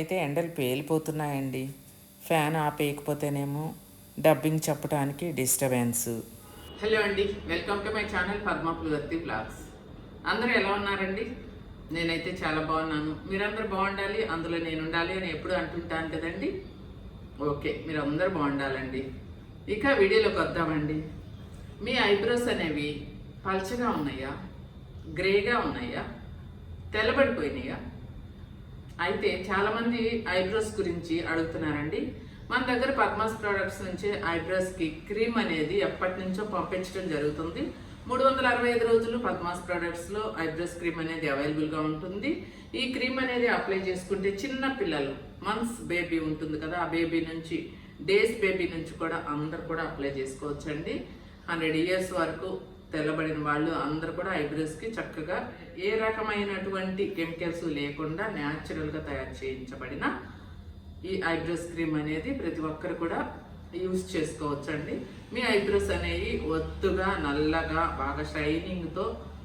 మాకైతే ఎండలు పేలిపోతున్నాయండి. ఫ్యాన్ ఆపేయకపోతేనేమో డబ్బింగ్ చెప్పడానికి డిస్టర్బెన్స్. హలో అండి welcome to my channel Padma blogs. అందరూ ఎలా ఉన్నారండి? నేనైతే చాలా బాగున్నాను. మీరందరూ బాగుండాలి అందులో నేను ఉండాలి అని ఎప్పుడు అంటుంటాను కదండి? ఓకే మీరు అందరూ బాగుండాలండి. ఇక వీడియోలోకి వద్దామండి. మీ ఐబ్రోస్ అనేవి పల్చగా ఉన్నాయా? గ్రేగా ఉన్నాయా? తెల్లబడిపోయినాయా? అయితే చాలామంది ఐబ్రోస్ గురించి అడుగుతున్నారండి. మన దగ్గర పద్మాస్ ప్రోడక్ట్స్ నుంచి ఐబ్రోస్కి క్రీమ్ అనేది ఎప్పటి నుంచో పంపించడం జరుగుతుంది. మూడు వందల అరవై ఐదు రోజులు పద్మాస్ ప్రోడక్ట్స్లో ఐబ్రోస్ క్రీమ్ అనేది అవైలబుల్గా ఉంటుంది. ఈ క్రీమ్ అనేది అప్లై చేసుకుంటే చిన్న పిల్లలు మంత్స్ బేబీ ఉంటుంది కదా ఆ బేబీ నుంచి డేస్ బేబీ నుంచి కూడా అందరు కూడా అప్లై చేసుకోవచ్చండి. హండ్రెడ్ ఇయర్స్ వరకు తెల్లబడిన వాళ్ళు అందరు కూడా ఐబ్రోస్కి చక్కగా ఏ రకమైనటువంటి కెమికల్స్ లేకుండా న్యాచురల్గా తయారు చేయించబడిన ఈ ఐబ్రోస్ క్రీమ్ అనేది ప్రతి ఒక్కరు కూడా యూస్ చేసుకోవచ్చండి. మీ ఐబ్రోస్ అనేవి ఒత్తుగా నల్లగా బాగా షైనింగ్తో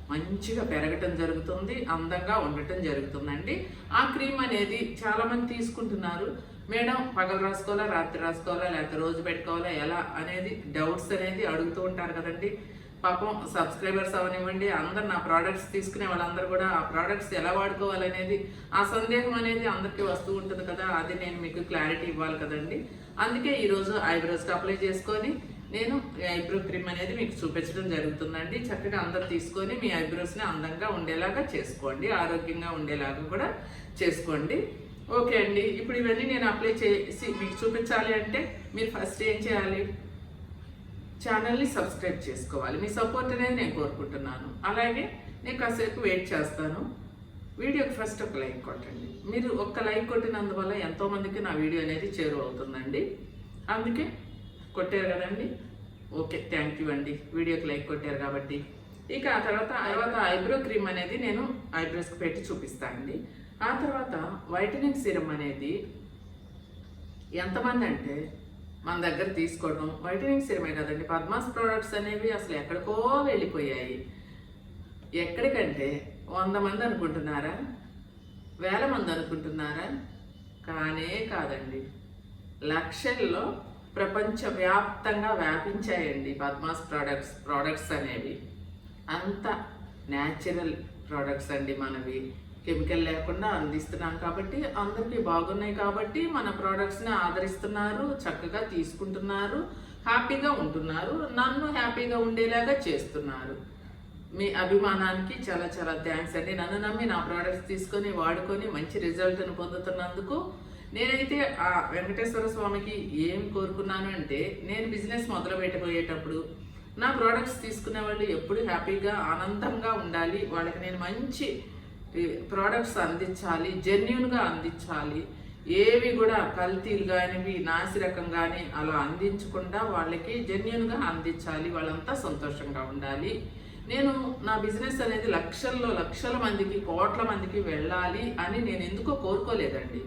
మంచిగా పెరగటం జరుగుతుంది అందంగా ఉండటం జరుగుతుందండి. ఆ క్రీమ్ అనేది చాలామంది తీసుకుంటున్నారు. మేడం పగలు రాసుకోవాలా రాత్రి రాసుకోవాలా లేకపోతే రోజు పెట్టుకోవాలా ఎలా అనేది డౌట్స్ అనేది అడుగుతూ ఉంటారు కదండి. పాపం సబ్స్క్రైబర్స్ అవనివ్వండి అందరు నా ప్రోడక్ట్స్ తీసుకునే వాళ్ళందరూ కూడా ఆ ప్రోడక్ట్స్ ఎలా వాడుకోవాలనేది ఆ సందేహం అనేది అందరికీ వస్తూ ఉంటుంది కదా అది నేను మీకు క్లారిటీ ఇవ్వాలి కదండి. అందుకే ఈరోజు ఐబ్రోస్కి అప్లై చేసుకొని నేను ఐబ్రో క్రీమ్ అనేది మీకు చూపించడం జరుగుతుందండి. చక్కగా అందరు తీసుకొని మీ ఐబ్రోస్ని అందంగా ఉండేలాగా చేసుకోండి ఆరోగ్యంగా ఉండేలాగా కూడా చేసుకోండి. ఓకే అండి ఇప్పుడు ఇవన్నీ నేను అప్లై చేసి మీకు చూపించాలి అంటే మీరు ఫస్ట్ ఏం చేయాలి? ఛానల్ని సబ్స్క్రైబ్ చేసుకోవాలి. మీ సపోర్ట్ అనేది నేను కోరుకుంటున్నాను. అలాగే నేను కాసేపు వెయిట్ చేస్తాను. వీడియోకి ఫస్ట్ ఒక లైక్ కొట్టండి. మీరు ఒక్క లైక్ కొట్టినందువల్ల ఎంతోమందికి నా వీడియో అనేది చేరువవుతుందండి అందుకే కొట్టారు కదండి. ఓకే థ్యాంక్ యూ అండి. వీడియోకి లైక్ కొట్టారు కాబట్టి. ఇక ఆ తర్వాత తర్వాత ఐబ్రో క్రీమ్ అనేది నేను ఐబ్రోస్కి పెట్టి చూపిస్తానండి ఆ తర్వాత వైటనింగ్ సిరమ్ అనేది ఎంతమంది అంటే మన దగ్గర తీసుకోవడం వైటమిన్ సిరమే కదండి. పద్మాస్ ప్రోడక్ట్స్ అనేవి అసలు ఎక్కడికో వెళ్ళిపోయాయి. ఎక్కడికంటే వంద మంది అనుకుంటున్నారా? వేల మంది అనుకుంటున్నారా? కానే కాదండి. లక్షల్లో ప్రపంచవ్యాప్తంగా వ్యాపించాయండి పద్మాస్ ప్రోడక్ట్స్ ప్రోడక్ట్స్ అనేవి. అంత న్యాచురల్ ప్రోడక్ట్స్ అండి మనవి. కెమికల్ లేకుండా అందిస్తున్నాం కాబట్టి అందరికీ బాగున్నాయి కాబట్టి మన ప్రోడక్ట్స్ని ఆదరిస్తున్నారు చక్కగా తీసుకుంటున్నారు హ్యాపీగా ఉంటున్నారు నన్ను హ్యాపీగా ఉండేలాగా చేస్తున్నారు. మీ అభిమానానికి చాలా చాలా థ్యాంక్స్ అండి. నన్ను నమ్మి నా ప్రోడక్ట్స్ తీసుకొని వాడుకొని మంచి రిజల్ట్ను పొందుతున్నందుకు నేనైతే ఆ వెంకటేశ్వర స్వామికి ఏం కోరుకున్నాను అంటే నేను బిజినెస్ మొదలు పెట్టబోయేటప్పుడు నా ప్రోడక్ట్స్ తీసుకునే వాళ్ళు ఎప్పుడు హ్యాపీగా ఆనందంగా ఉండాలి. వాళ్ళకి నేను మంచి ప్రోడక్ట్స్ అందించాలి జెన్యున్గా అందించాలి ఏవి కూడా కల్తీలు కానివి నాసిరకం కానీ అలా అందించకుండా వాళ్ళకి జెన్యున్గా అందించాలి వాళ్ళంతా సంతోషంగా ఉండాలి. నేను నా బిజినెస్ అనేది లక్షల్లో లక్షల మందికి కోట్ల మందికి వెళ్ళాలి అని నేను ఎందుకో కోరుకోలేదండి.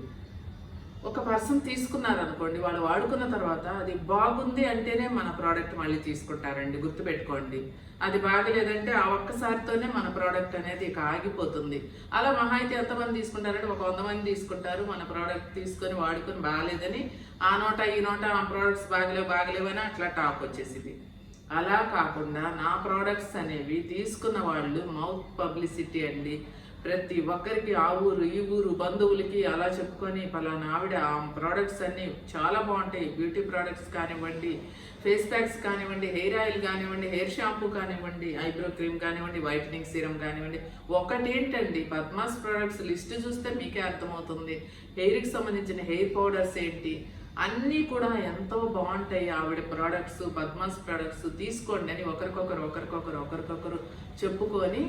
ఒక పర్సన్ తీసుకున్నారనుకోండి వాళ్ళు వాడుకున్న తర్వాత అది బాగుంది అంటేనే మన ప్రోడక్ట్ మళ్ళీ తీసుకుంటారండి గుర్తుపెట్టుకోండి. అది బాగలేదంటే ఆ ఒక్కసారితోనే మన ప్రోడక్ట్ అనేది ఇక ఆగిపోతుంది. అలా మహా అయితే ఎంతమంది తీసుకుంటారంటే ఒక వంద మంది తీసుకుంటారు మన ప్రోడక్ట్ తీసుకొని వాడుకొని బాగాలేదని ఆ నోట ఈ నోట ఆ ప్రోడక్ట్స్ బాగలేవు బాగలేవని అట్లా టాప్ వచ్చేసింది. అలా కాకుండా నా ప్రోడక్ట్స్ అనేవి తీసుకున్న వాళ్ళు మౌత్ పబ్లిసిటీ అండి. ప్రతి ఒక్కరికి ఆ ఊరు ఈ ఊరు బంధువులకి అలా చెప్పుకొని పలానా ఆవిడ ఆ ప్రోడక్ట్స్ అన్నీ చాలా బాగుంటాయి. బ్యూటీ ప్రోడక్ట్స్ కానివ్వండి ఫేస్ ప్యాక్స్ కానివ్వండి హెయిర్ ఆయిల్ కానివ్వండి హెయిర్ షాంపూ కానివ్వండి ఐబ్రో క్రీమ్ కానివ్వండి వైటనింగ్ సీరం కానివ్వండి. ఒకటేంటండి పద్మాస్ ప్రోడక్ట్స్ లిస్ట్ చూస్తే మీకే అర్థమవుతుంది. హెయిర్కి సంబంధించిన హెయిర్ పౌడర్స్ ఏంటి? అన్నీ కూడా ఎంతో బాగుంటాయి ఆవిడ ప్రోడక్ట్స్ పద్మాస్ ప్రోడక్ట్స్ తీసుకోండి అని ఒకరికొకరు ఒకరికొకరు ఒకరికొకరు చెప్పుకొని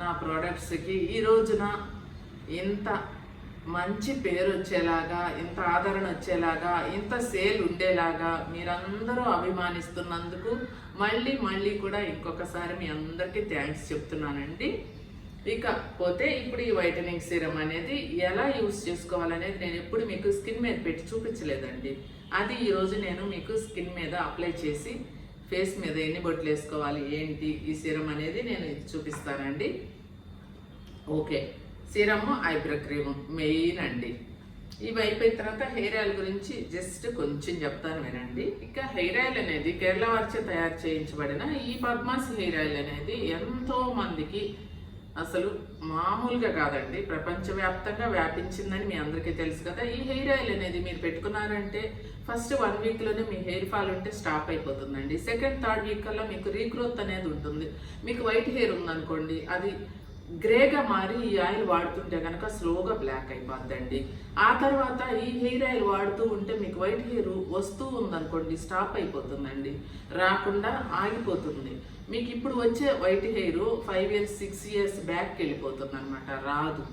నా ప్రోడక్ట్స్కి ఈ రోజున ఇంత మంచి పేరు వచ్చేలాగా ఇంత ఆదరణ వచ్చేలాగా ఇంత సేల్ ఉండేలాగా మీరందరూ అభిమానిస్తున్నందుకు మళ్ళీ మళ్ళీ కూడా ఇంకొకసారి మీ అందరికీ థ్యాంక్స్ చెప్తున్నానండి. ఇకపోతే ఇప్పుడు ఈ వైటనింగ్ సీరం అనేది ఎలా యూస్ చేసుకోవాలనేది నేను ఎప్పుడు మీకు స్కిన్ మీద పెట్టి చూపించలేదండి. అది ఈరోజు నేను మీకు స్కిన్ మీద అప్లై చేసి ఫేస్ మీద ఎన్ని బొట్లు వేసుకోవాలి ఏంటి ఈ సీరం అనేది నేను చూపిస్తానండి. Okay serum eyebrow cream main అండి. ఇవి అయిపోయిన తర్వాత హెయిర్ ఆయిల్ గురించి జస్ట్ కొంచెం చెప్తాను వినండి. ఇక హెయిర్ ఆయిల్ అనేది కేరళ వారిచే తయారు చేయించబడిన ఈ పద్మాస్ హెయిర్ ఆయిల్ అనేది ఎంతో మందికి అసలు మామూలుగా కాదండి. ప్రపంచవ్యాప్తంగా వ్యాపించిందని మీ అందరికీ తెలుసు కదా. ఈ హెయిర్ ఆయిల్ అనేది మీరు పెట్టుకున్నారంటే ఫస్ట్ వన్ వీక్లోనే మీ హెయిర్ ఫాల్ ఉంటే స్టాప్ అయిపోతుందండి. సెకండ్ థర్డ్ వీక్ కల్లా మీకు రీగ్రోత్ అనేది ఉంటుంది. మీకు వైట్ హెయిర్ ఉందనుకోండి అది గ్రేగా మారి ఈ ఆయిల్ వాడుతుంటే కనుక స్లోగా బ్లాక్ అయిపోద్దండి. ఆ తర్వాత ఈ హెయిర్ ఆయిల్ వాడుతూ ఉంటే మీకు వైట్ హెయిర్ వస్తూ ఉందనుకోండి స్టాప్ అయిపోతుందండి. రాకుండా ఆగిపోతుంది. మీకు ఇప్పుడు వచ్చే white hair five years six years బ్యాక్కి వెళ్ళిపోతుంది అనమాట రాదు.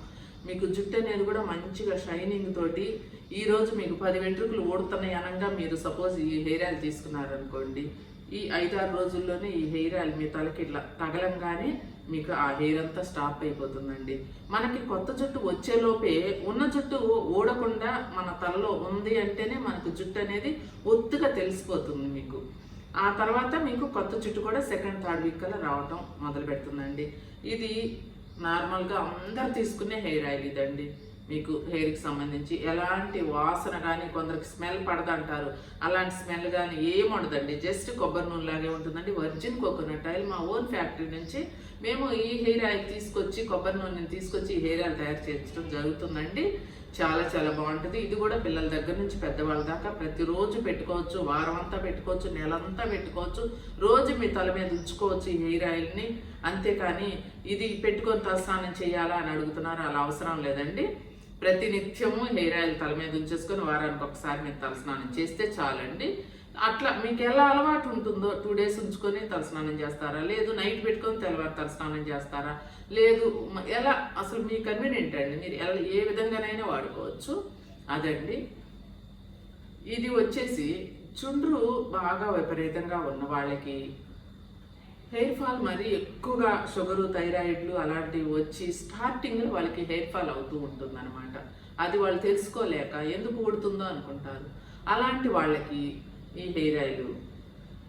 మీకు జుట్టు అనేది కూడా మంచిగా షైనింగ్ తోటి ఈ రోజు మీకు పది వెంట్రుకలు ఓడుతున్నాయి అనగా మీరు సపోజ్ ఈ హెయిర్ ఆయిల్ తీసుకున్నారనుకోండి ఈ ఐదారు రోజుల్లోనే ఈ హెయిర్ ఆయిల్ మీ తలకి ఇట్లా తగలంగానే మీకు ఆ హెయిర్ అంతా స్టాప్ అయిపోతుందండి. మనకి కొత్త జుట్టు వచ్చేలోపే ఉన్న జుట్టు ఊడకుండా మన తలలో ఉంది అంటేనే మనకు జుట్టు అనేది ఒత్తుగా తెలిసిపోతుంది మీకు. ఆ తర్వాత మీకు కొత్త జుట్టు కూడా సెకండ్ థర్డ్ వీక్ కల్లా రావటం మొదలు పెడుతుందండి. ఇది నార్మల్గా అందరు తీసుకునే హెయిర్ ఆయిల్ ఇదండి. మీకు హెయిర్కి సంబంధించి ఎలాంటి వాసన కానీ కొందరికి స్మెల్ పడదంటారు. అలాంటి స్మెల్ కానీ ఏముండదండి ఉండదండి. జస్ట్ కొబ్బరి నూనె లాగే ఉంటుందండి. వర్జిన్ కోకోనట్ ఆయిల్ మా ఓన్ ఫ్యాక్టరీ నుంచి మేము ఈ హెయిర్ ఆయిల్ తీసుకొచ్చి కొబ్బరి నూనెని తీసుకొచ్చి ఈ హెయిర్ ఆయిల్ తయారు చేయించడం జరుగుతుందండి. చాలా చాలా బాగుంటుంది. ఇది కూడా పిల్లల దగ్గర నుంచి పెద్దవాళ్ళ దాకా ప్రతిరోజు పెట్టుకోవచ్చు వారం అంతా పెట్టుకోవచ్చు నెలంతా పెట్టుకోవచ్చు. రోజు మీ తల మీద ఉంచుకోవచ్చు ఈ హెయిర్ ఆయిల్ని. అంతేకాని ఇది పెట్టుకొని తలస్నానం చేయాలా అని అడుగుతున్నారు. అలా అవసరం లేదండి. ప్రతి నిత్యము హెయిర్ ఆయిల్ తల మీద ఉంచేసుకొని వారానికి ఒకసారి మీరు తలస్నానం చేస్తే చాలండి. అట్లా మీకు ఎలా అలవాటు ఉంటుందో టూ డేస్ ఉంచుకొని తలస్నానం చేస్తారా? లేదు నైట్ పెట్టుకొని తెల్లవారు తలస్నానం చేస్తారా? లేదు ఎలా? అసలు మీ కన్వీనియంట్ అండి. మీరు ఎలా ఏ విధంగానైనా వాడుకోవచ్చు. అదండి. ఇది వచ్చేసి చుండ్రు బాగా విపరీతంగా ఉన్న వాళ్ళకి హెయిర్ ఫాల్ మరి ఎక్కువగా షుగరు థైరాయిడ్లు అలాంటివి వచ్చి స్టార్టింగ్లో వాళ్ళకి హెయిర్ ఫాల్ అవుతూ ఉంటుందన్నమాట. అది వాళ్ళు తెలుసుకోలేక ఎందుకు ఊడుతుందో అనుకుంటారు. అలాంటి వాళ్ళకి ఈ హెయిర్ ఆయిల్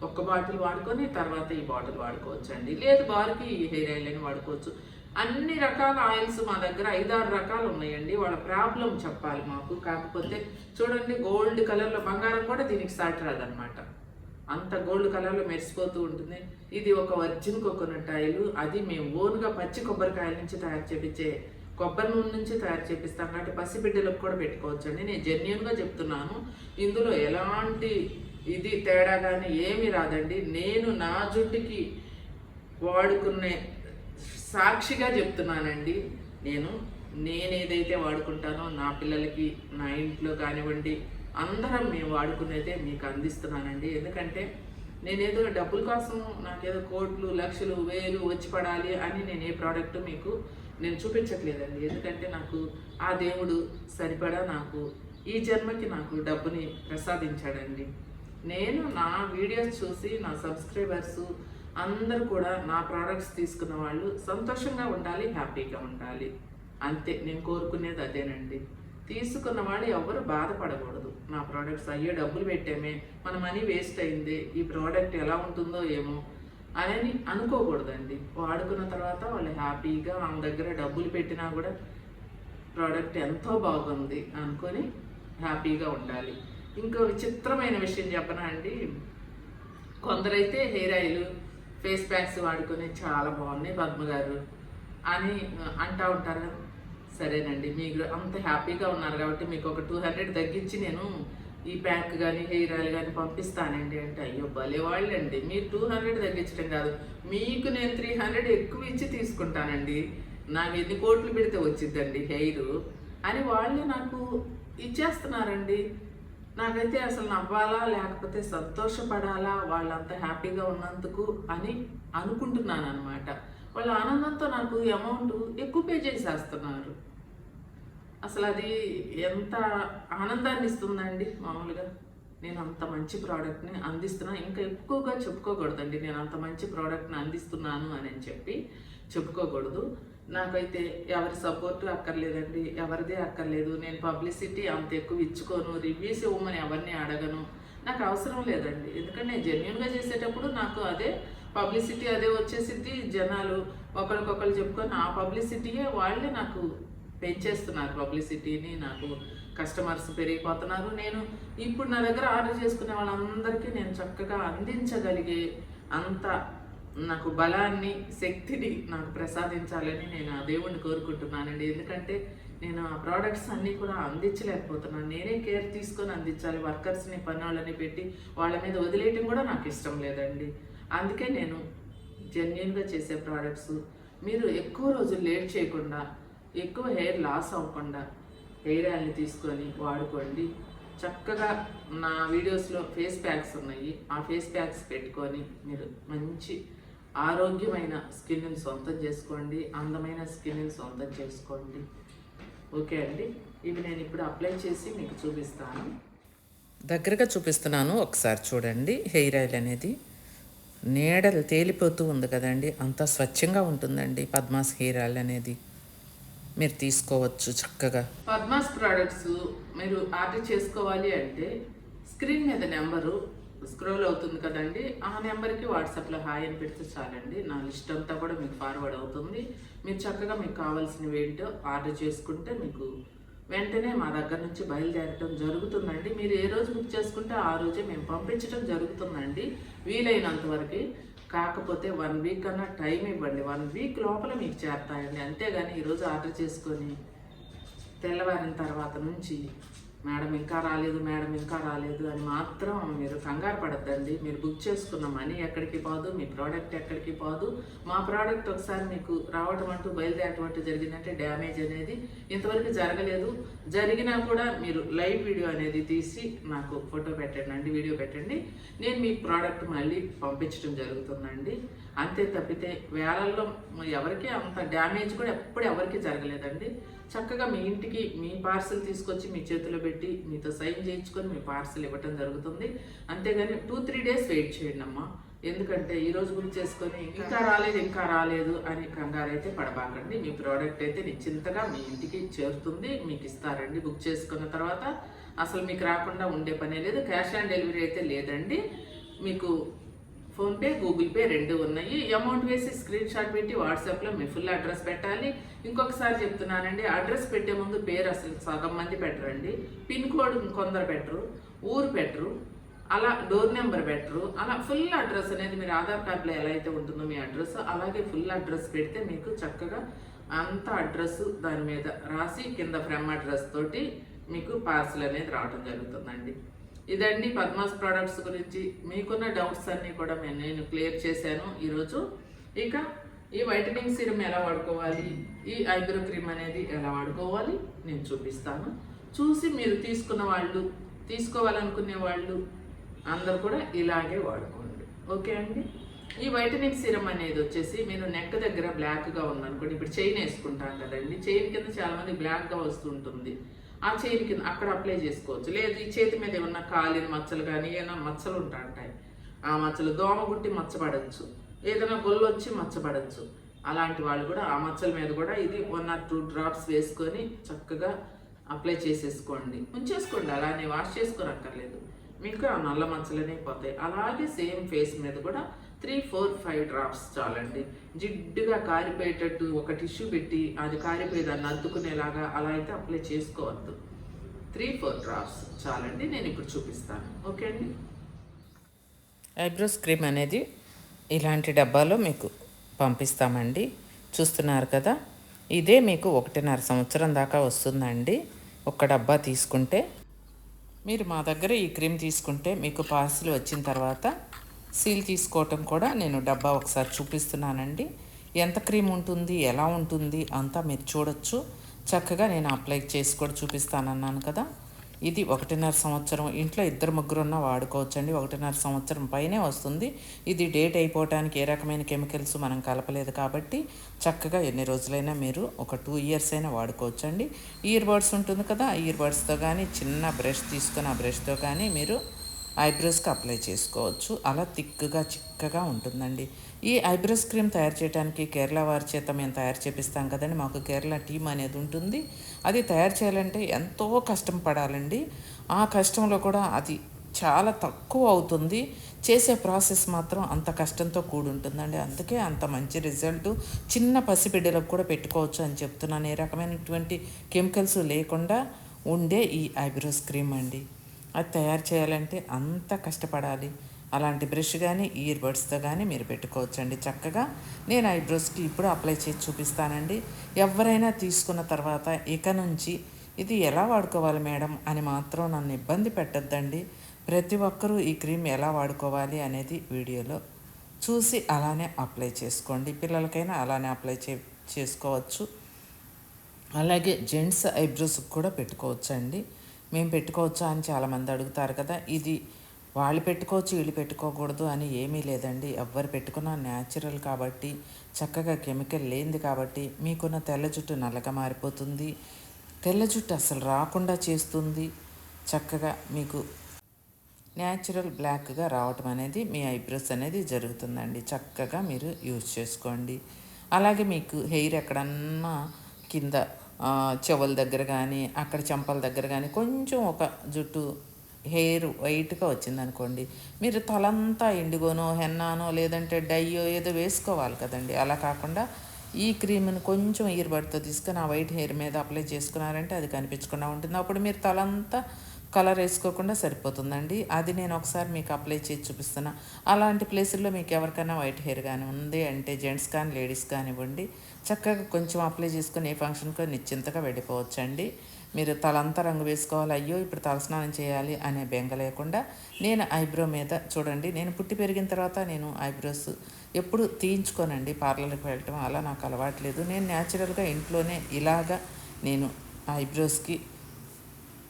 ఒక్క బాటిల్ వాడుకొని తర్వాత ఈ బాటిల్ వాడుకోవచ్చు అండి లేదు బార్కి ఈ హెయిర్ ఆయిల్ అని వాడుకోవచ్చు. అన్ని రకాల ఆయిల్స్ మా దగ్గర ఐదారు రకాలు ఉన్నాయండి. వాళ్ళ ప్రాబ్లం చెప్పాలి మాకు. కాకపోతే చూడండి గోల్డ్ కలర్లో బంగారం కూడా దీనికి సాటి రాదనమాట అంత గోల్డ్ కలర్లో మెరిసిపోతూ ఉంటుంది. ఇది ఒక వర్జిన్ కోకోనట్ ఆయిల్ అది మేము ఓన్గా పచ్చి కొబ్బరికాయల నుంచి తయారు చేపించే కొబ్బరి నూనె నుంచి తయారు చేపిస్తాం. కాబట్టి పసిబిడ్డలకు కూడా పెట్టుకోవచ్చు అండి నేను జెన్యున్గా చెప్తున్నాను. ఇందులో ఎలాంటి ఇది తేడా కానీ ఏమీ రాదండి. నేను నా జుట్టుకి వాడుకునే సాక్షిగా చెప్తున్నానండి. నేను నేను ఏదైతే వాడుకుంటానో నా పిల్లలకి నా ఇంట్లో కానివ్వండి అందరం మేము వాడుకునేదే మీకు అందిస్తున్నానండి. ఎందుకంటే నేనేదో డబ్బుల కోసం నాకేదో కోట్లు లక్షలు వేలు వచ్చి పడాలి అని నేను ఏ ప్రోడక్ట్ మీకు నేను చూపించట్లేదండి. ఎందుకంటే నాకు ఆ దేవుడు సరిపడా నాకు ఈ జన్మకి నాకు డబ్బుని ప్రసాదించాడండి. నేను నా వీడియోస్ చూసి నా సబ్స్క్రైబర్స్ అందరూ కూడా నా ప్రోడక్ట్స్ తీసుకున్న వాళ్ళు సంతోషంగా ఉండాలి హ్యాపీగా ఉండాలి. అంతే నేను కోరుకునేది అదేనండి. తీసుకున్న వాళ్ళు ఎవరు బాధపడకూడదు. నా ప్రోడక్ట్స్ అయ్యే డబ్బులు పెట్టామే మన మనీ వేస్ట్ అయింది ఈ ప్రోడక్ట్ ఎలా ఉంటుందో ఏమో అని అనుకోకూడదండి. వాడుకున్న తర్వాత వాళ్ళు హ్యాపీగా మన దగ్గర డబ్బులు పెట్టినా కూడా ప్రోడక్ట్ ఎంతో బాగుంది అనుకొని హ్యాపీగా ఉండాలి. ఇంకో విచిత్రమైన విషయం చెప్పనా అండి? కొందరైతే హెయిర్ ఆయిల్ ఫేస్ ప్యాక్స్ వాడుకొని చాలా బాగున్నాయి పద్మ గారు అని అంటా ఉంటారు. సరేనండి మీకు అంత హ్యాపీగా ఉన్నారు కాబట్టి మీకు ఒక టూ హండ్రెడ్ తగ్గించి నేను ఈ ప్యాక్ కానీ హెయిర్ ఆయిల్ కానీ పంపిస్తానండి అంటే అయ్యో భలే వాళ్ళండి. మీరు టూ హండ్రెడ్ తగ్గించడం కాదు మీకు నేను త్రీ హండ్రెడ్ ఎక్కువ ఇచ్చి తీసుకుంటానండి. నాకు ఎన్ని కోట్లు పెడితే వచ్చిద్దండి హెయిర్ అని వాళ్ళే నాకు ఇచ్చేస్తున్నారండి. నాకైతే అసలు నవ్వాలా లేకపోతే సంతోషపడాలా వాళ్ళంత హ్యాపీగా ఉన్నందుకు అని అనుకుంటున్నాను అనమాట వాళ్ళ ఆనందంతో నాకు అమౌంట్ ఎక్కువ పే చేసేస్తున్నారు. అసలు అది ఎంత ఆనందాన్ని ఇస్తుందండి మామూలుగా. నేను అంత మంచి ప్రోడక్ట్ని అందిస్తున్నా. ఇంకా ఎక్కువగా చెప్పుకోకూడదండి. నేను అంత మంచి ప్రోడక్ట్ని అందిస్తున్నాను అని చెప్పి చెప్పుకోకూడదు. నాకైతే ఎవరి సపోర్టు అక్కర్లేదండి ఎవరిదే అక్కర్లేదు. నేను పబ్లిసిటీ అంత ఎక్కువ ఇచ్చుకోను రివ్యూస్ ఇవ్వమని ఎవరిని అడగను. నాకు అవసరం లేదండి. ఎందుకంటే నేను జెన్యున్గా చేసేటప్పుడు నాకు అదే పబ్లిసిటీ అదే వచ్చేసిద్ది. జనాలు ఒకరికొకరు చెప్పుకొని ఆ పబ్లిసిటీయే వాళ్ళే నాకు పెంచేస్తున్నారు పబ్లిసిటీని. నాకు కస్టమర్స్ పెరిగిపోతున్నారు. నేను ఇప్పుడు నా దగ్గర ఆర్డర్ చేసుకునే వాళ్ళందరికీ నేను చక్కగా అందించగలిగే అంత నాకు బలాన్ని శక్తిని నాకు ప్రసాదించాలని నేను ఆ దేవుణ్ణి కోరుకుంటున్నానండి. ఎందుకంటే నేను ఆ ప్రోడక్ట్స్ అన్నీ కూడా అందించలేకపోతున్నాను. నేనే కేర్ తీసుకొని అందించాలి వర్కర్స్ని పని వాళ్ళని పెట్టి వాళ్ళ మీద వదిలేయటం కూడా నాకు ఇష్టం లేదండి. అందుకే నేను జెన్యున్గా చేసే ప్రోడక్ట్స్ మీరు ఎక్కువ రోజులు లేట్ చేయకుండా ఎక్కువ హెయిర్ లాస్ అవ్వకుండా హెయిర్ ఆయిల్ని తీసుకొని వాడుకోండి. చక్కగా నా వీడియోస్లో ఫేస్ ప్యాక్స్ ఉన్నాయి. ఆ ఫేస్ ప్యాక్స్ పెట్టుకొని మీరు మంచి ఆరోగ్యమైన స్కిన్ని సొంతం చేసుకోండి అందమైన స్కిన్ని సొంతం చేసుకోండి. ఓకే అండి ఇవి నేను ఇప్పుడు అప్లై చేసి మీకు చూపిస్తాను. దగ్గరగా చూపిస్తున్నాను ఒకసారి చూడండి హెయిర్ ఆయిల్ అనేది. నీడలు తేలిపోతూ ఉంది కదండి అంత స్వచ్ఛంగా ఉంటుందండి పద్మాస్ హెయిర్ ఆయిల్ అనేది. మీరు తీసుకోవచ్చు చక్కగా. పద్మాస్ ప్రోడక్ట్స్ మీరు ఆర్డర్ చేసుకోవాలి అంటే స్క్రీన్ మీద నెంబరు స్క్రోల్ అవుతుంది కదండి. ఆ నెంబర్కి వాట్సాప్లో హాయ్ అని పెడితే చాలండి. నా లిస్ట్ అంతా కూడా మీకు ఫార్వర్డ్ అవుతుంది. మీరు చక్కగా మీకు కావాల్సినవి ఏంటో ఆర్డర్ చేసుకుంటే మీకు వెంటనే మా దగ్గర నుంచి బయలుదేరటం జరుగుతుందండి. మీరు ఏ రోజు బుక్ చేసుకుంటే ఆ రోజే మేము పంపించడం జరుగుతుందండి. వీలైనంత వరకు. కాకపోతే వన్ వీక్ అన్నా టైం ఇవ్వండి. వన్ వీక్ లోపల మీకు చేస్తాయండి అంతేగాని ఈరోజు ఆర్డర్ చేసుకొని తెల్లవారిన తర్వాత నుంచి మేడం ఇంకా రాలేదు మేడం ఇంకా రాలేదు అని మాత్రం మీరు కంగారు పడద్దండి. మీరు బుక్ చేసుకున్న మనీ ఎక్కడికి పోదు మీ ప్రోడక్ట్ ఎక్కడికి పోదు. మా ప్రోడక్ట్ ఒకసారి మీకు రావటం అంటూ బయలుదేరటం అంటూ జరిగిందంటే డ్యామేజ్ అనేది ఇంతవరకు జరగలేదు. జరిగినా కూడా మీరు లైవ్ వీడియో అనేది తీసి నాకు ఫోటో పెట్టండి అండి వీడియో పెట్టండి. నేను మీ ప్రోడక్ట్ మళ్ళీ పంపించడం జరుగుతుందండి. అంతే తప్పితే వేలల్లో ఎవరికి అంత డ్యామేజ్ కూడా ఎప్పుడు ఎవరికి జరగలేదండి. చక్కగా మీ ఇంటికి మీ పార్సిల్ తీసుకొచ్చి మీ చేతిలో పెట్టి మీతో సైన్ చేయించుకొని మీ పార్సిల్ ఇవ్వటం జరుగుతుంది. అంతేగాని టూ త్రీ డేస్ వెయిట్ చేయండి అమ్మా. ఎందుకంటే ఈ రోజు బుక్ చేసుకొని ఇంకా రాలేదు ఇంకా రాలేదు అని కంగారు అయితే పడబాకండి. మీ ప్రోడక్ట్ అయితే నిశ్చింతగా మీ ఇంటికి చేరుతుంది. మీకు ఇస్తారండి బుక్ చేసుకున్న తర్వాత. అసలు మీకు రాకుండా ఉండే పనే లేదు. క్యాష్ ఆన్ డెలివరీ అయితే లేదండి. మీకు ఫోన్పే గూగుల్ పే రెండు ఉన్నాయి. అమౌంట్ వేసి స్క్రీన్ షాట్ పెట్టి వాట్సాప్లో మీ ఫుల్ అడ్రస్ పెట్టాలి. ఇంకొకసారి చెప్తున్నానండి అడ్రస్ పెట్టే ముందు పేరు అసలు సగం మంది పెట్టరండి. పిన్ కోడ్ కొందరు పెట్టరు ఊరు పెట్టరు అలా డోర్ నెంబర్ పెట్టరు. అలా ఫుల్ అడ్రస్ అనేది మీరు ఆధార్ కార్డులో ఎలా అయితే ఉంటుందో మీ అడ్రస్ అలాగే ఫుల్ అడ్రస్ పెడితే మీకు చక్కగా అంత అడ్రస్ దాని మీద రాసి కింద ఫ్రమ్ అడ్రస్ తోటి మీకు పార్సల్ అనేది రావడం జరుగుతుందండి. ఇదండి పద్మాస్ ప్రోడక్ట్స్ గురించి. మీకున్న డౌట్స్ అన్నీ కూడా నేను నేను క్లియర్ చేశాను ఈరోజు. ఇక ఈ వైటనింగ్ సీరం ఎలా వాడుకోవాలి? ఈ ఐబ్రో క్రీమ్ అనేది ఎలా వాడుకోవాలి? నేను చూపిస్తాను. చూసి మీరు తీసుకున్న వాళ్ళు తీసుకోవాలనుకునే వాళ్ళు అందరు కూడా ఇలాగే వాడుకోండి. ఓకే అండి? ఈ వైటనింగ్ సీరం అనేది వచ్చేసి మీరు నెక్ దగ్గర బ్లాక్గా ఉందనుకోండి. ఇప్పుడు చైన్ వేసుకుంటాం కదండి. చైన్ కింద చాలామంది బ్లాక్గా వస్తుంటుంది. ఆ చైన్ కింద అక్కడ అప్లై చేసుకోవచ్చు. లేదు ఈ చేతి మీద ఏమన్నా కాలిన మచ్చలు కానీ ఏమైనా మచ్చలు ఉంటాయి ఆ మచ్చలు దోమ గుట్టి మచ్చపడచ్చు ఏదైనా గొల్లు వచ్చి మచ్చపడచ్చు అలాంటి వాళ్ళు కూడా ఆ మచ్చల మీద కూడా ఇది వన్ ఆర్ టూ డ్రాప్స్ వేసుకొని చక్కగా అప్లై చేసేసుకోండి. ఉంచేసుకోండి అలానే వాష్ చేసుకోనక్కర్లేదు. మీకు ఆ నల్ల మచ్చలనే పోతాయి. అలాగే సేమ్ ఫేస్ మీద కూడా త్రీ ఫోర్ ఫైవ్ డ్రాప్స్ చాలండి. జిడ్డుగా కారిపోయేటట్టు ఒక టిష్యూ పెట్టి అది కారిపోయి దాన్ని అద్దుకునేలాగా అలా అయితే అప్లై చేసుకోవద్దు. త్రీ ఫోర్ డ్రాప్స్ చాలండి నేను ఇప్పుడు చూపిస్తాను. ఓకే అండి? ఐబ్రోస్ క్రీమ్ అనేది ఇలాంటి డబ్బాలో మీకు పంపిస్తామండి. చూస్తున్నారు కదా? ఇదే మీకు ఒకటిన్నర సంవత్సరం దాకా వస్తుందండి. ఒక డబ్బా తీసుకుంటే మీరు మా దగ్గర ఈ క్రీమ్ తీసుకుంటే మీకు పార్సిల్ వచ్చిన తర్వాత సీల్ తీసుకోవటం కూడా నేను డబ్బా ఒకసారి చూపిస్తున్నానండి. ఎంత క్రీమ్ ఉంటుంది ఎలా ఉంటుంది అంతా మీరు చూడొచ్చు. చక్కగా నేను అప్లై చేసి కూడా చూపిస్తానన్నాను కదా. ఇది ఒకటిన్నర సంవత్సరం. ఇంట్లో ఇద్దరు ముగ్గురు ఉన్న వాడుకోవచ్చు అండి ఒకటిన్నర సంవత్సరం పైనే వస్తుంది. ఇది డేట్ అయిపోవడానికి ఏ రకమైన కెమికల్స్ మనం కలపలేదు కాబట్టి చక్కగా ఎన్ని రోజులైనా మీరు ఒక టూ ఇయర్స్ అయినా వాడుకోవచ్చు అండి ఇయర్ బడ్స్ ఉంటుంది కదా ఇయర్ బడ్స్తో కానీ చిన్న బ్రష్ తీసుకుని ఆ బ్రష్తో కానీ మీరు ఐబ్రోస్కి అప్లై చేసుకోవచ్చు. అలా థిక్గా చిక్కగా ఉంటుందండి. ఈ ఐబ్రోస్ క్రీమ్ తయారు చేయడానికి కేరళ వారి చేత మేము తయారు చేపిస్తాం కదండి. మాకు కేరళ టీమ్ అనేది ఉంటుంది. అది తయారు చేయాలంటే ఎంతో కష్టం పడాలండి. ఆ కష్టంలో కూడా అది చాలా తక్కువ అవుతుంది. చేసే ప్రాసెస్ మాత్రం అంత కష్టంతో కూడి ఉంటుందండి అందుకే అంత మంచి రిజల్ట్. చిన్న పసిబిడ్డలకు కూడా పెట్టుకోవచ్చు అని చెప్తున్నాను. ఏ రకమైనటువంటి కెమికల్స్ లేకుండా ఉండే ఈ ఐబ్రోస్ క్రీమ్ అండి. అది తయారు చేయాలంటే అంత కష్టపడాలి. అలాంటి బ్రష్ కానీ ఇయర్ బడ్స్తో కానీ మీరు పెట్టుకోవచ్చండి. చక్కగా నేను ఐబ్రోస్కి ఇప్పుడు అప్లై చేసి చూపిస్తానండి. ఎవరైనా తీసుకున్న తర్వాత ఇక నుంచి ఇది ఎలా వాడుకోవాలి మేడం అని మాత్రం నన్ను ఇబ్బంది పెట్టద్దండి. ప్రతి ఒక్కరూ ఈ క్రీమ్ ఎలా వాడుకోవాలి అనేది వీడియోలో చూసి అలానే అప్లై చేసుకోండి. పిల్లలకైనా అలానే అప్లై చే చేసుకోవచ్చు. అలాగే జెంట్స్ ఐబ్రోస్కి కూడా పెట్టుకోవచ్చు అండి మేము పెట్టుకోవచ్చా అని చాలామంది అడుగుతారు కదా. ఇది వాళ్ళు పెట్టుకోవచ్చు వీళ్ళు పెట్టుకోకూడదు అని ఏమీ లేదండి. ఎవ్వరు పెట్టుకున్నా న్యాచురల్ కాబట్టి చక్కగా కెమికల్ లేనిది కాబట్టి మీకున్న తెల్ల జుట్టు నల్లగా మారిపోతుంది. తెల్ల జుట్టు అసలు రాకుండా చేస్తుంది. చక్కగా మీకు న్యాచురల్ బ్లాక్గా రావటం అనేది మీ ఐబ్రోస్ అనేది జరుగుతుందండి. చక్కగా మీరు యూజ్ చేసుకోండి. అలాగే మీకు హెయిర్ ఎక్కడన్నా కింద చెవుల దగ్గర కానీ అక్కడ చెంపల దగ్గర కానీ కొంచెం ఒక జుట్టు హెయిర్ వైట్గా వచ్చిందనుకోండి మీరు తలంతా ఎండుగోనో హెన్నానో లేదంటే డయ్యో ఏదో వేసుకోవాలి కదండి. అలా కాకుండా ఈ క్రీమ్ని కొంచెం ఇయర్ బడ్తో తీసుకొని ఆ వైట్ హెయిర్ మీద అప్లై చేసుకున్నారంటే అది కనిపించకుండా ఉంటుంది. అప్పుడు మీరు తలంతా కలర్ వేసుకోకుండా సరిపోతుందండి. అది నేను ఒకసారి మీకు అప్లై చేసి చూపిస్తున్నా. అలాంటి ప్లేసుల్లో మీకు ఎవరికైనా వైట్ హెయిర్ కానీ ఉంది అంటే జెంట్స్ కానీ లేడీస్ కానివ్వండి చక్కగా కొంచెం అప్లై చేసుకుని ఏ ఫంక్షన్కో నిశ్చింతగా వెళ్ళిపోవచ్చండి. మీరు తలంతా రంగు వేసుకోవాలి అయ్యో ఇప్పుడు తలస్నానం చేయాలి అనే బెంగ లేకుండా నేను ఐబ్రో మీద చూడండి. నేను పుట్టి పెరిగిన తర్వాత నేను ఐబ్రోస్ ఎప్పుడు తీయించుకోనండి. పార్లర్కి వెళ్ళటం అలా నాకు అలవాట్లేదు నేను న్యాచురల్గా ఇంట్లోనే ఇలాగా నేను ఐబ్రోస్కి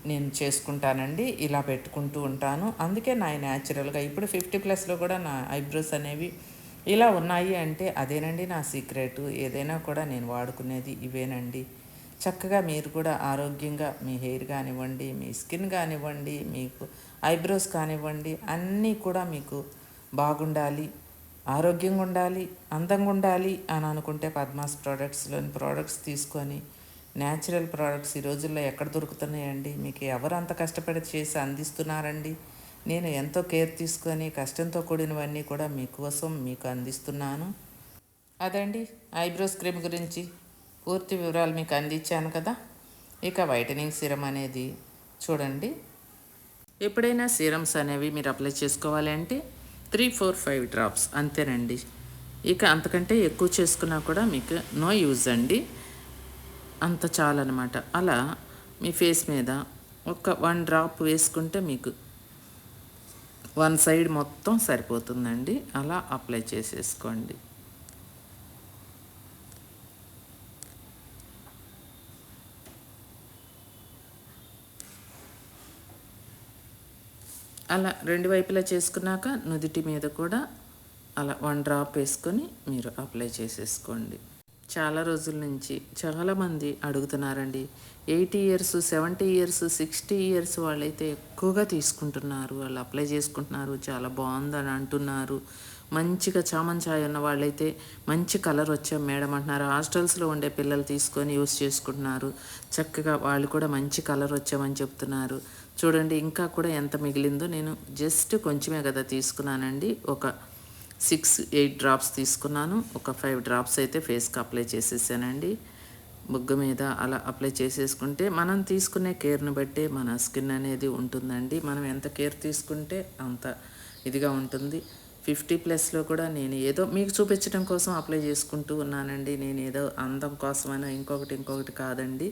నేను చేసుకుంటానండి. ఇలా పెట్టుకుంటూ ఉంటాను. అందుకే నా న్యాచురల్గా ఇప్పుడు ఫిఫ్టీ ప్లస్లో కూడా నా ఐబ్రోస్ అనేవి ఇలా ఉన్నాయి అంటే అదేనండి నా సీక్రెట్. ఏదైనా కూడా నేను వాడుకునేది ఇవేనండి. చక్కగా మీరు కూడా ఆరోగ్యంగా మీ హెయిర్ కానివ్వండి మీ స్కిన్ కానివ్వండి మీకు ఐబ్రోస్ కానివ్వండి అన్నీ కూడా మీకు బాగుండాలి ఆరోగ్యంగా ఉండాలి అందంగా ఉండాలి అని అనుకుంటే పద్మాస్ ప్రోడక్ట్స్లోని ప్రోడక్ట్స్ తీసుకొని న్యాచురల్ ప్రోడక్ట్స్ ఈ రోజుల్లో ఎక్కడ దొరుకుతున్నాయండి? మీకు ఎవరు అంత కష్టపడి చేసి అందిస్తున్నారండి? నేను ఎంతో కేర్ తీసుకొని కష్టంతో కూడినవన్నీ కూడా మీకోసం మీకు అందిస్తున్నాను. అదండి ఐబ్రోస్ క్రీమ్ గురించి పూర్తి వివరాలు మీకు అందించాను కదా. ఇక వైటనింగ్ సీరం అనేది చూడండి. ఎప్పుడైనా సీరమ్స్ అనేవి మీరు అప్లై చేసుకోవాలంటే త్రీ ఫోర్ ఫైవ్ డ్రాప్స్ అంతేనండి. ఇక అంతకంటే ఎక్కువ చేసుకున్నా కూడా మీకు నో యూజ్ అండి. అంత చాలన్నమాట. అలా మీ ఫేస్ మీద ఒక వన్ డ్రాప్ వేసుకుంటే మీకు వన్ సైడ్ మొత్తం సరిపోతుందండి. అలా అప్లై చేసేసుకోండి. అలా రెండు వైపులా చేసుకున్నాక నుదుటి మీద కూడా అలా వన్ డ్రాప్ వేసుకొని మీరు అప్లై చేసేసుకోండి. చాలా రోజుల నుంచి చాలామంది అడుగుతున్నారండి. Eighty years seventy years sixty years వాళ్ళైతే ఎక్కువగా తీసుకుంటున్నారు. వాళ్ళు అప్లై చేసుకుంటున్నారు. చాలా బాగుందని అంటున్నారు. మంచిగా చామన్ ఛాయ్ ఉన్న వాళ్ళైతే మంచి కలర్ వచ్చాం మేడం అంటున్నారు. హాస్టల్స్లో ఉండే పిల్లలు తీసుకొని యూస్ చేసుకుంటున్నారు. చక్కగా వాళ్ళు కూడా మంచి కలర్ వచ్చామని చెప్తున్నారు. చూడండి ఇంకా కూడా ఎంత మిగిలిందో నేను జస్ట్ కొంచెమే కదా తీసుకున్నానండి. ఒక సిక్స్ ఎయిట్ డ్రాప్స్ తీసుకున్నాను. ఒక ఫైవ్ డ్రాప్స్ అయితే ఫేస్కి అప్లై చేసేసానండి. బొగ్గు మీద అలా అప్లై చేసేసుకుంటే మనం తీసుకునే కేర్ని బట్టే మన స్కిన్ అనేది ఉంటుందండి. మనం ఎంత కేర్ తీసుకుంటే అంత ఇదిగా ఉంటుంది. ఫిఫ్టీ ప్లస్లో కూడా నేను ఏదో మీకు చూపించడం కోసం అప్లై చేసుకుంటూ ఉన్నానండి. నేను ఏదో అందం కోసమైనా ఇంకొకటి ఇంకొకటి కాదండి.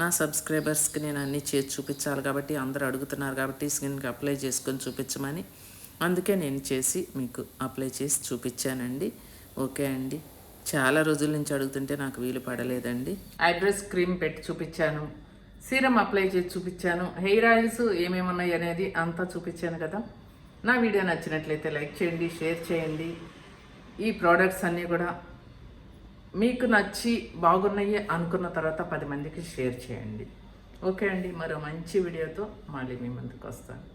నా సబ్స్క్రైబర్స్కి నేను అన్నీ చేసి చూపించాలి కాబట్టి అందరూ అడుగుతున్నారు కాబట్టి స్కిన్కి అప్లై చేసుకొని చూపించమని అందుకే నేను చేసి మీకు అప్లై చేసి చూపించానండి. ఓకే అండి. చాలా రోజుల నుంచి అడుగుతుంటే నాకు వీలు పడలేదండి. ఐబ్రోస్ క్రీమ్ పెట్టి చూపించాను. సీరం అప్లై చేసి చూపించాను. హెయిర్ ఆయిల్స్ ఏమేమి ఉన్నాయి అనేది అంతా చూపించాను కదా. నా వీడియో నచ్చినట్లయితే లైక్ చేయండి షేర్ చేయండి. ఈ ప్రోడక్ట్స్ అన్నీ కూడా మీకు నచ్చి బాగున్నాయి అనుకున్న తర్వాత పది మందికి షేర్ చేయండి. ఓకే అండి. మరో మంచి వీడియోతో మళ్ళీ మీ ముందుకు వస్తాను.